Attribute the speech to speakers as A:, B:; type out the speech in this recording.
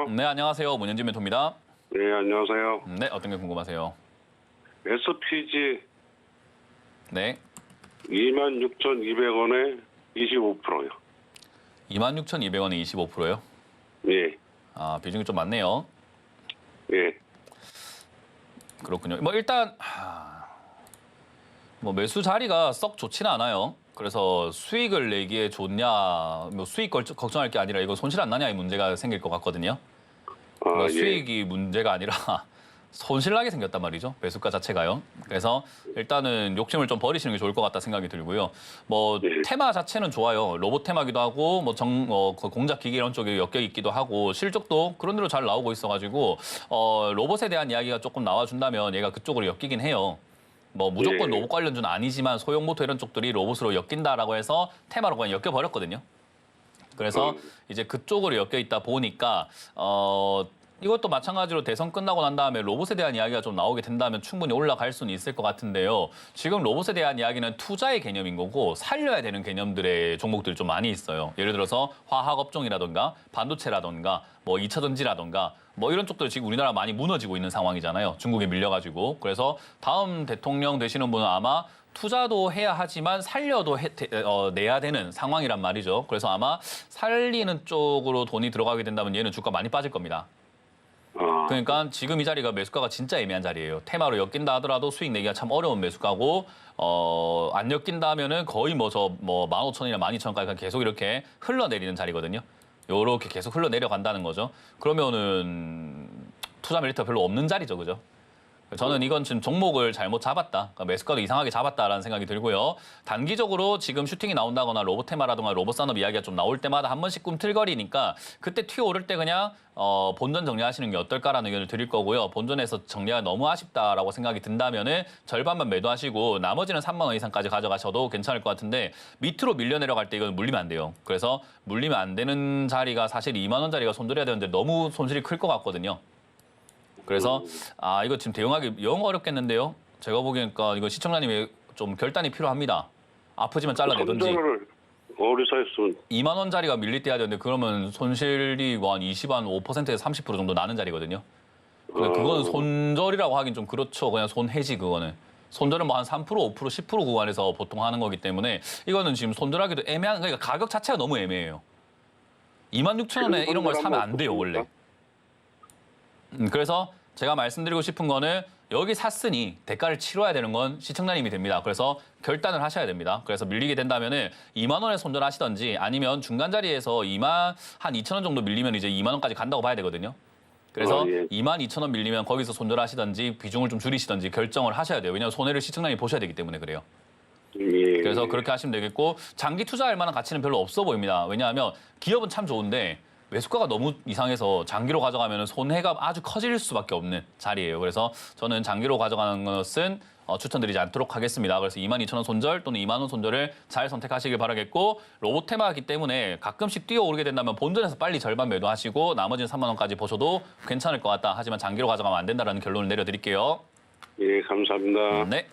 A: 여보세요?
B: 네, 안녕하세요. 문현진 멘토입니다.
A: 네, 안녕하세요.
B: 네, 어떤 게 궁금하세요?
A: SPG
B: 네,
A: 26,200원에 25%요.
B: 26,200원에 25%요.
A: 예,
B: 아, 비중이 좀 많네요.
A: 예.
B: 그렇군요. 뭐 일단 하, 뭐 매수 자리가 썩 좋지는 않아요. 그래서 수익을 내기에 좋냐, 뭐 수익 걸- 걱정할 게 아니라 이거 손실 안 나냐의 문제가 생길 것 같거든요.
A: 아,
B: 그러니까
A: 예.
B: 수익이 문제가 아니라 손실나게 생겼단 말이죠. 매수가 자체가요. 그래서 일단은 욕심을 좀 버리시는 게 좋을 것 같다 생각이 들고요. 뭐
A: 네.
B: 테마 자체는 좋아요. 로봇 테마기도 하고 뭐 정, 어, 그 공작 기기 이런 쪽에 엮여 있기도 하고 실적도 그런 대로 잘 나오고 있어가지고 어, 로봇에 대한 이야기가 조금 나와준다면 얘가 그쪽으로 엮이긴 해요. 뭐 무조건
A: 예.
B: 로봇 관련주는 아니지만 소형 모터 이런 쪽들이 로봇으로 엮인다라고 해서 테마로 그냥 엮여 버렸거든요. 그래서
A: 음.
B: 이제 그쪽으로 엮여 있다 보니까 어 이것도 마찬가지로 대선 끝나고 난 다음에 로봇에 대한 이야기가 좀 나오게 된다면 충분히 올라갈 수는 있을 것 같은데요. 지금 로봇에 대한 이야기는 투자의 개념인 거고 살려야 되는 개념들의 종목들이 좀 많이 있어요. 예를 들어서 화학 업종이라던가 반도체라던가 뭐 2차 전지라던가 뭐 이런 쪽들 지금 우리나라 많이 무너지고 있는 상황이잖아요. 중국에 밀려가지고 그래서 다음 대통령 되시는 분은 아마 투자도 해야 하지만 살려도 해- 대- 어, 내야 되는 상황이란 말이죠. 그래서 아마 살리는 쪽으로 돈이 들어가게 된다면 얘는 주가 많이 빠질 겁니다.
A: 아,
B: 그러니까 지금 이 자리가 매수가가 진짜 애매한 자리예요. 테마로 엮인다 하더라도 수익 내기가 참 어려운 매수가고 어, 안 엮인다 하면은 거의 뭐 저 뭐 15,000원이나 12,000원까지 계속 이렇게 흘러내리는 자리거든요. 요렇게 계속 흘러내려간다는 거죠. 그러면은 투자 메리트가 별로 없는 자리죠. 그죠? 저는 이건 지금 종목을 잘못 잡았다. 그러니까 매수가도 이상하게 잡았다라는 생각이 들고요. 단기적으로 지금 슈팅이 나온다거나 로봇 테마라든가 로봇 산업 이야기가 좀 나올 때마다 한 번씩 꿈틀거리니까 그때 튀어 오를 때 그냥 어, 본전 정리하시는 게 어떨까라는 의견을 드릴 거고요. 본전에서 정리가 너무 아쉽다라고 생각이 든다면은 절반만 매도하시고 나머지는 3만 원 이상까지 가져가셔도 괜찮을 것 같은데 밑으로 밀려 내려갈 때 이건 물리면 안 돼요. 그래서 물리면 안 되는 자리가 사실 2만 원 자리가 손절해야 되는데 너무 손실이 클 것 같거든요. 그래서 아 이거 지금 대응하기 영 어렵겠는데요. 제가 보기에니까 이거 시청자님이 좀 결단이 필요합니다. 아프지만 잘라내든지
A: 손절을 어디서 했으면
B: 2만 원짜리가 밀릴 때 해야 되는데 그러면 손실이 뭐한 20, 한 5%에서 30% 정도 나는 자리거든요. 근데 그거는 손절이라고 하긴 좀 그렇죠. 그냥 손해지 그거는. 손절은 뭐 한 3%, 5%, 10% 구간에서 보통 하는 거기 때문에 이거는 지금 손절하기도 애매한 그러니까 가격 자체가 너무 애매해요. 2만 6천 원에 이런 걸 사면 안 돼요 원래. 음, 그래서 제가 말씀드리고 싶은 거는 여기 샀으니 대가를 치러야 되는 건 시청자님이 됩니다. 그래서 결단을 하셔야 됩니다. 그래서 밀리게 된다면은 2만 원에 손절하시던지 아니면 중간 자리에서 2만 한 2천 원 정도 밀리면 이제 2만 원까지 간다고 봐야 되거든요. 그래서
A: 어, 예.
B: 2만 2천 원 밀리면 거기서 손절하시던지 비중을 좀 줄이시던지 결정을 하셔야 돼요. 왜냐하면 손해를 시청자님이 보셔야 되기 때문에 그래요.
A: 예.
B: 그래서 그렇게 하시면 되겠고 장기 투자할 만한 가치는 별로 없어 보입니다. 왜냐하면 기업은 참 좋은데 매수가가 너무 이상해서 장기로 가져가면 손해가 아주 커질 수밖에 없는 자리예요. 그래서 저는 장기로 가져가는 것은 어, 추천드리지 않도록 하겠습니다. 그래서 22,000원 손절 또는 2만 원 손절을 잘 선택하시길 바라겠고 로봇 테마이기 때문에 가끔씩 뛰어오르게 된다면 본전에서 빨리 절반 매도하시고 나머지는 3만 원까지 보셔도 괜찮을 것 같다. 하지만 장기로 가져가면 안 된다라는 결론을 내려드릴게요.
A: 예, 감사합니다.
B: 네.